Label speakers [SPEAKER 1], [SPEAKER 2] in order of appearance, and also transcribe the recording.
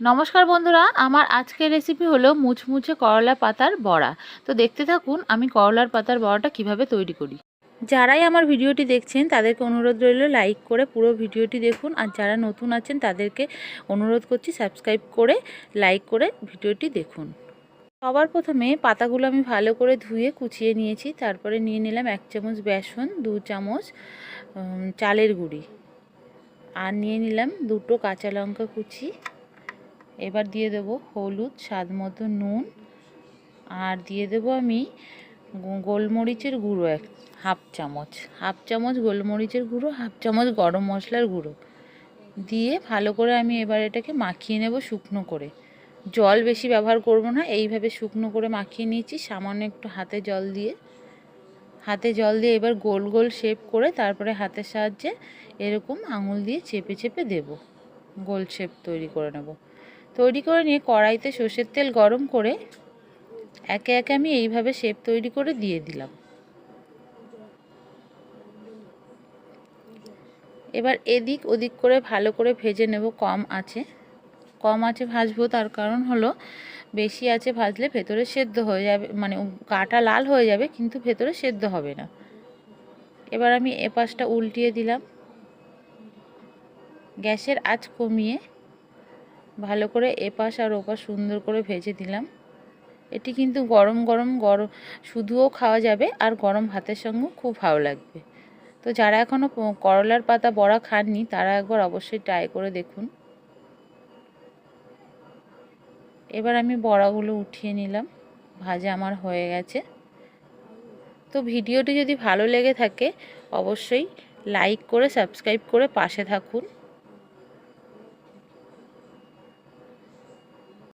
[SPEAKER 1] নমস্কার বন্ধুরা, আমার আজকের রেসিপি হলো মুচমুচে করলা পাতার বড়া। তো দেখতে থাকুন, আমি করলার পাতার বড়াটা কীভাবে তৈরি করি। যারাই আমার ভিডিওটি দেখছেন, তাদেরকে অনুরোধ রইল লাইক করে পুরো ভিডিওটি দেখুন। আর যারা নতুন আছেন, তাদেরকে অনুরোধ করছি সাবস্ক্রাইব করে লাইক করে ভিডিওটি দেখুন। সবার প্রথমে পাতাগুলো আমি ভালো করে ধুয়ে কুচিয়ে নিয়েছি। তারপরে নিয়ে নিলাম এক চামচ বেসন, দু চামচ চালের গুঁড়ি। আর নিয়ে নিলাম দুটো কাঁচা লঙ্কা কুচি। এবার দিয়ে দেব হলুদ, স্বাদ মতো নুন। আর দিয়ে দেব আমি গোলমরিচের গুঁড়ো এক, হাফ চামচ। হাফ চামচ গোলমরিচের গুঁড়ো, হাফ চামচ গরম মশলার গুঁড়ো। দিয়ে ভালো করে আমি এবার এটাকে মাখিয়ে নেব শুকনো করে। জল বেশি ব্যবহার করব না, এইভাবে শুকনো করে মাখিয়ে নিয়েছি, সামান্য একটু হাতে জল দিয়ে। হাতে জল দিয়ে এবার গোল গোল শেপ করে তারপরে হাতের সাহায্যে এরকম আঙুল দিয়ে চেপে চেপে দেব। গোল শেপ তৈরি করে নেব। তৈরি করে নিয়ে কড়াইতে সর্ষের তেল গরম করে একে একে আমি এইভাবে শেপ তৈরি করে দিয়ে দিলাম। এবার এদিক ওদিক করে ভালো করে ভেজে নেব, কম আছে। কম আছে ভাজবো, তার কারণ হলো বেশি আছে ভাজলে ভেতরে সেদ্ধ হয়ে যাবে মানে গাটা লাল হয়ে যাবে, কিন্তু ভেতরে সেদ্ধ হবে না। এবার আমি এ পাশটা উল্টিয়ে দিলাম। গ্যাসের আঁচ কমিয়ে ভালো করে এপাশ আর ওপাশ সুন্দর করে ভেজে দিলাম। এটি কিন্তু গরম গরম গরম শুধুও খাওয়া যাবে আর গরম ভাতের সঙ্গেও খুব ভালো লাগবে। তো যারা এখনও করলার পাতা বড়া খাননি, তারা একবার অবশ্যই ট্রাই করে দেখুন। এবার আমি বড়াগুলো উঠিয়ে নিলাম। ভাজা আমার হয়ে গেছে। তো ভিডিওটি যদি ভালো লেগে থাকে, অবশ্যই লাইক করে সাবস্ক্রাইব করে পাশে থাকুন।